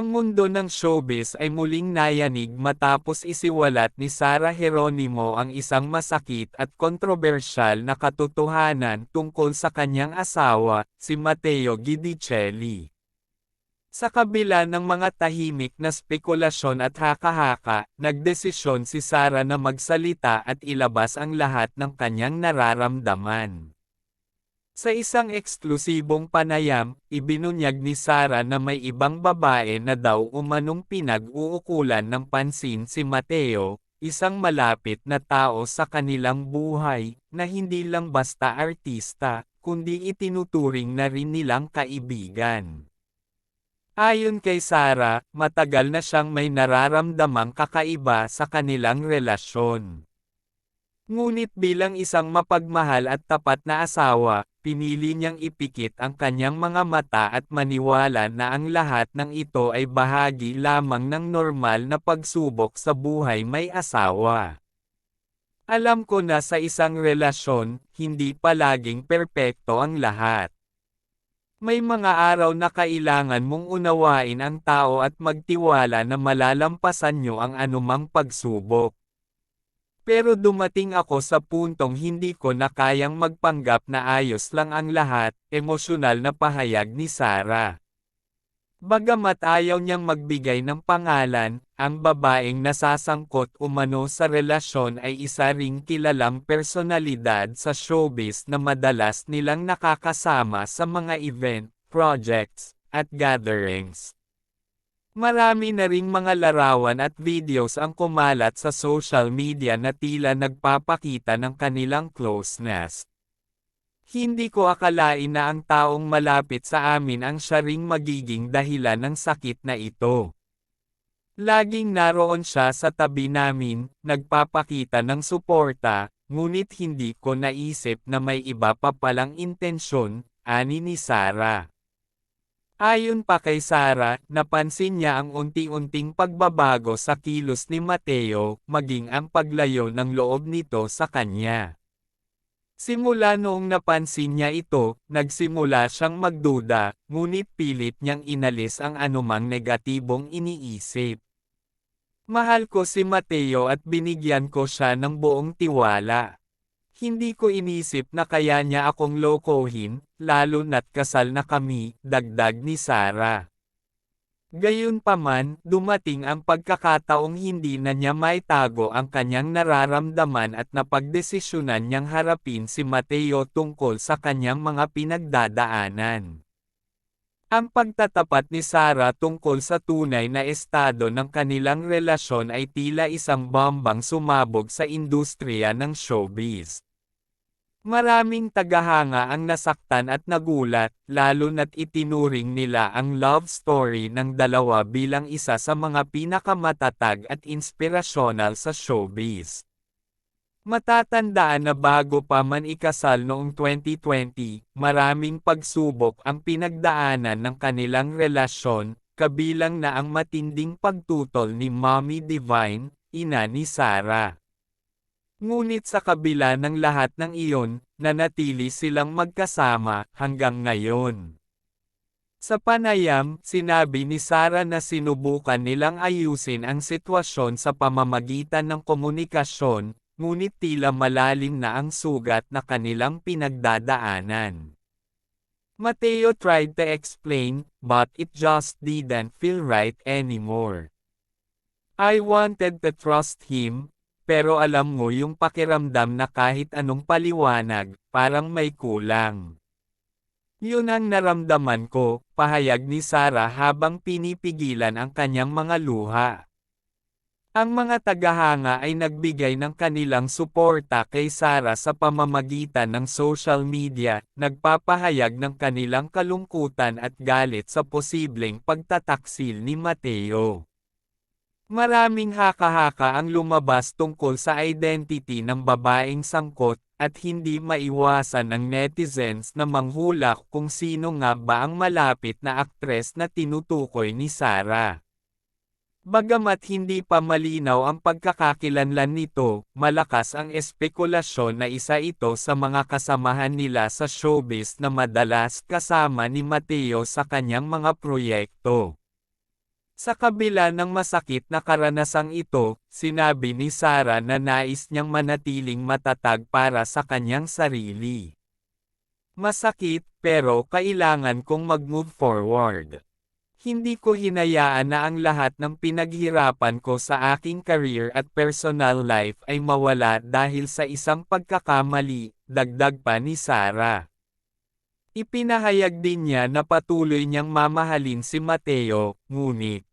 Ang mundo ng showbiz ay muling nayanig matapos isiwalat ni Sara Geronimo ang isang masakit at kontrobersyal na katotohanan tungkol sa kanyang asawa, si Matteo Guidicelli. Sa kabila ng mga tahimik na spekulasyon at haka-haka, nagdesisyon si Sara na magsalita at ilabas ang lahat ng kanyang nararamdaman. Sa isang eksklusibong panayam, ibinunyag ni Sara na may ibang babae na daw umanong pinag-uukulan ng pansin si Mateo, isang malapit na tao sa kanilang buhay, na hindi lang basta artista, kundi itinuturing na rin nilang kaibigan. Ayon kay Sara, matagal na siyang may nararamdamang kakaiba sa kanilang relasyon. Ngunit bilang isang mapagmahal at tapat na asawa, pinili niyang ipikit ang kanyang mga mata at maniwala na ang lahat ng ito ay bahagi lamang ng normal na pagsubok sa buhay may asawa. Alam ko na sa isang relasyon, hindi palaging perpekto ang lahat. May mga araw na kailangan mong unawain ang tao at magtiwala na malalampasan niyo ang anumang pagsubok. Pero dumating ako sa puntong hindi ko na kayang magpanggap na ayos lang ang lahat, emosyonal na pahayag ni Sarah. Bagamat ayaw niyang magbigay ng pangalan, ang babaeng nasasangkot umano sa relasyon ay isa ring kilalang personalidad sa showbiz na madalas nilang nakakasama sa mga event, projects, at gatherings. Marami na ring mga larawan at videos ang kumalat sa social media na tila nagpapakita ng kanilang closeness. Hindi ko akalain na ang taong malapit sa amin ang siya ring magiging dahilan ng sakit na ito. Laging naroon siya sa tabi namin, nagpapakita ng suporta, ngunit hindi ko naisip na may iba pa palang intensyon, ani ni Sarah. Ayon pa kay Sara, napansin niya ang unti-unting pagbabago sa kilos ni Mateo, maging ang paglayo ng loob nito sa kanya. Simula noong napansin niya ito, nagsimula siyang magduda, ngunit pilit niyang inalis ang anumang negatibong iniisip. Mahal ko si Mateo at binigyan ko siya ng buong tiwala. Hindi ko inisip na kaya niya akong lokohin, lalo na't kasal na kami, dagdag ni Sarah. Gayunpaman, dumating ang pagkakataong hindi na niya maitago ang kanyang nararamdaman at napagdesisyonan niyang harapin si Mateo tungkol sa kanyang mga pinagdadaanan. Ang pagtatapat ni Sarah tungkol sa tunay na estado ng kanilang relasyon ay tila isang bombang sumabog sa industriya ng showbiz. Maraming tagahanga ang nasaktan at nagulat, lalo na't itinuring nila ang love story ng dalawa bilang isa sa mga pinakamatatag at inspirasyonal sa showbiz. Matatandaan na bago pa man ikasal noong 2020, maraming pagsubok ang pinagdaanan ng kanilang relasyon, kabilang na ang matinding pagtutol ni Mommy Divine, ina ni Sarah. Ngunit sa kabila ng lahat ng iyon, nanatili silang magkasama hanggang ngayon. Sa panayam, sinabi ni Sara na sinubukan nilang ayusin ang sitwasyon sa pamamagitan ng komunikasyon, ngunit tila malalim na ang sugat na kanilang pinagdadaanan. Mateo tried to explain, but it just didn't feel right anymore. I wanted to trust him, pero alam mo yung pakiramdam na kahit anong paliwanag, parang may kulang. Yun ang naramdaman ko, pahayag ni Sarah habang pinipigilan ang kanyang mga luha. Ang mga tagahanga ay nagbigay ng kanilang suporta kay Sara sa pamamagitan ng social media, nagpapahayag ng kanilang kalungkutan at galit sa posibleng pagtataksil ni Mateo. Maraming haka-haka ang lumabas tungkol sa identity ng babaeng sangkot, at hindi maiwasan ng netizens na manghulak kung sino nga ba ang malapit na aktres na tinutukoy ni Sarah. Bagamat hindi pa malinaw ang pagkakakilanlan nito, malakas ang espekulasyon na isa ito sa mga kasamahan nila sa showbiz na madalas kasama ni Mateo sa kanyang mga proyekto. Sa kabila ng masakit na karanasang ito, sinabi ni Sarah na nais niyang manatiling matatag para sa kanyang sarili. Masakit, pero kailangan kong mag-move forward. Hindi ko hinayaan na ang lahat ng pinaghirapan ko sa aking career at personal life ay mawala dahil sa isang pagkakamali, dagdag pa ni Sarah. Ipinahayag din niya na patuloy niyang mamahalin si Mateo, ngunit